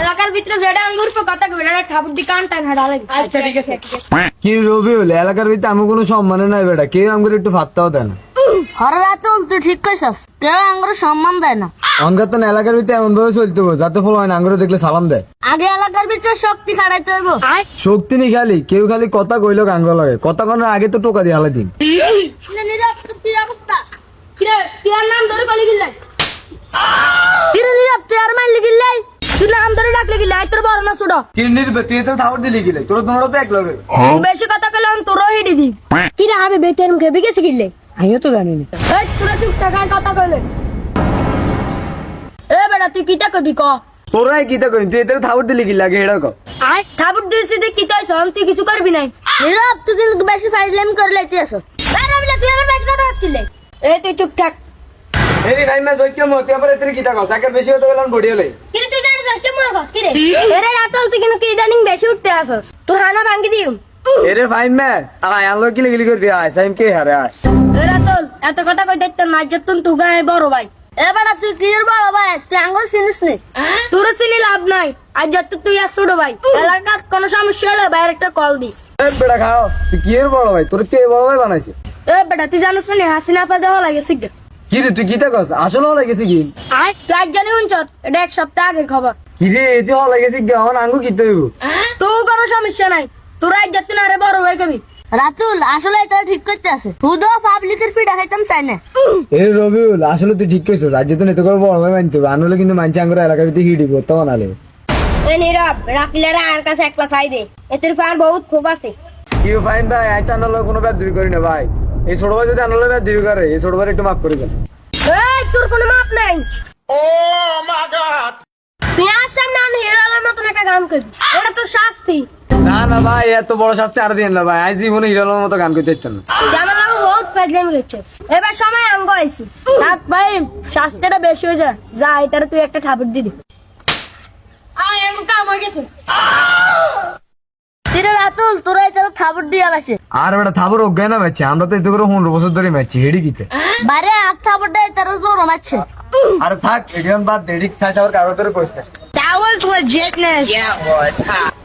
এলাকার ভিতরে যেটা আঙ্গুর পো কথা কবে না ঠাকুর দি কান টান হাড়ালে আচ্ছা ঠিক আছে। কি রবিউল এলাকার ভিতরে আমি কোনো সম্মানে নাই বেটা কেউ আমাকে একটু ফাত্তাও দেয় না। হরে রাতুল তুই ঠিক কইছস কেউ আঙ্গুর সম্মান দেয় না। অঙ্গার তো এলাকার ভিতরে এমন ভাবে চলতে হবে যাতে ফল হয় না আঙ্গুরে দেখলে সালাম দেয়। আগে এলাকার ভিতরে শক্তি খাড়াইতে হইব। শক্তি নেই খালি কেউ খালি কথা কইলো আঙ্গুর লাগে কথা কনার আগে তো টোকা দিয়ে দিন নীরব তোর কি অবস্থা কিরে তুই আর নাম ধরে কলি গিল্লাই কিরে নীরব তুই আর মাইলি গিল্লাই তুই নাম ধরে ডাকলে তোর না ছোট কিন্নির তুই তো ঠাউর দিলি গেলে। তোর তোমরা তো এক লগে বেশি কথা কইলে আমি তোরও হিডি দি কিরে আমি বেতেন খেবি গেছি গিল্লে আমিও তো জানি না। এই তোরা চুপ থাকার কথা কইলে। এ বেটা তুই কিটা কবি ক? তোরাই কি তা কই তুই এতে ঠাউর দিলি কি লাগে এটা কো। আয় ঠাকুর দিয়েছি দেখ কি তাই তুই কিছু করবি নাই? নীরব তুই কিন্তু বেশি ফাইজলামি করে লাইতে আসো রবিলা তুই আমার বেশি কথা আসছিলে এ তুই চুপ থাক। এই ভাই মা জয়কে মতে আবার এতে কি তা কো সাকের বেশি হতে গেলাম বডি হলে কিন্তু তুই জানিস সত্যি কি রে? এরে রাতল তুই কিন্তু কি ইদানিং বেশি উঠতে আসস তোর হানা ভাঙ্গি দিম। এরে ভাই মা আয় আলো কি লিগলি করবি আয় সাইম কে হারে আয় এ রাতল এত কথা কই দেখতে না যতন তুই গায়ে বড় ভাই এ বেটা তুই কি বড় ভাই তুই আঙ্গুল চিনিস নে? তোর চিনি লাভ নাই। আর যত তুই আর ছোট ভাই এলাকার কোনো সমস্যা হলে বাইরে একটা কল দিস এই বেটা খাও। তুই কি এর বড় ভাই তোর কে বড় ভাই বানাইছে? এ বেটা তুই জানিস না? হাসিনা পা দেওয়া লাগে শিখবে কি রে তুই কি তা কস আসলে হলে গেছি কি? আয় তুই আজ জানি এটা এক সপ্তাহ আগের খবর। কি রে এতে হলে গেছি কি? আমার আঙ্গু কি তৈব? তোর কোনো সমস্যা নাই। তোর আজ যাতে না রে বড় ভাই কবি রাতুল আসলে এটা ঠিক করতে আছে। হুদো পাবলিকের ফিডা খাইতাম চাই না। এ রবিউল আসলে তুই ঠিক কইছিস। আজ তো নেতে করে বড় ভাই মানতে হবে। আনলে কিন্তু মানছি আঙ্গুর এলাকার ভিতরে হিডি করতে বানালে এ নীরব রাখিলে আর কাছে একলা চাই দে। এতের পার বহুত খুব আছে। কি ফাইন ভাই আই তো আনলে কোনো ব্যাধ দিবি করি না ভাই। এই ছোট ভাই যদি আনলে ব্যাধ দিবি করে? এই ছোট ভাই একটু মাফ করে দেন। এই তোর কোনো মাপ নাই। Oh my God! তুই আর সামনে আন হিরোলার মতন একটা গান করবি। ওটা তোর শাস্তি। না না ভাই এত বড় শাস্তি আর দিন না ভাই। আজ জীবনে হিরোর মতো গান করতে ইচ্ছা না। আমার লাগে বহুত ফাইজলামি করছিস। এবার সময় আঙ্গ আইছি থাক ভাই শাস্তিটা বেশি হয়ে যায়। যা এটারে তুই একটা ঠাকুর দিদি আয় এমন কাম হয়ে গেছে। তিরে রাতুল তোরা এটা থাবর দিয়ে গেছে আর বেটা থাবর অজ্ঞান না মারছি আমরা তো এত করে পনেরো বছর ধরে মারছি হেডি কিতে বারে আর থাবর দেয় তারা জোর মারছে আর থাক এডিয়াম বাদ ছাই সাবার কারও ধরে কইছে That was legitness. Yeah, it was.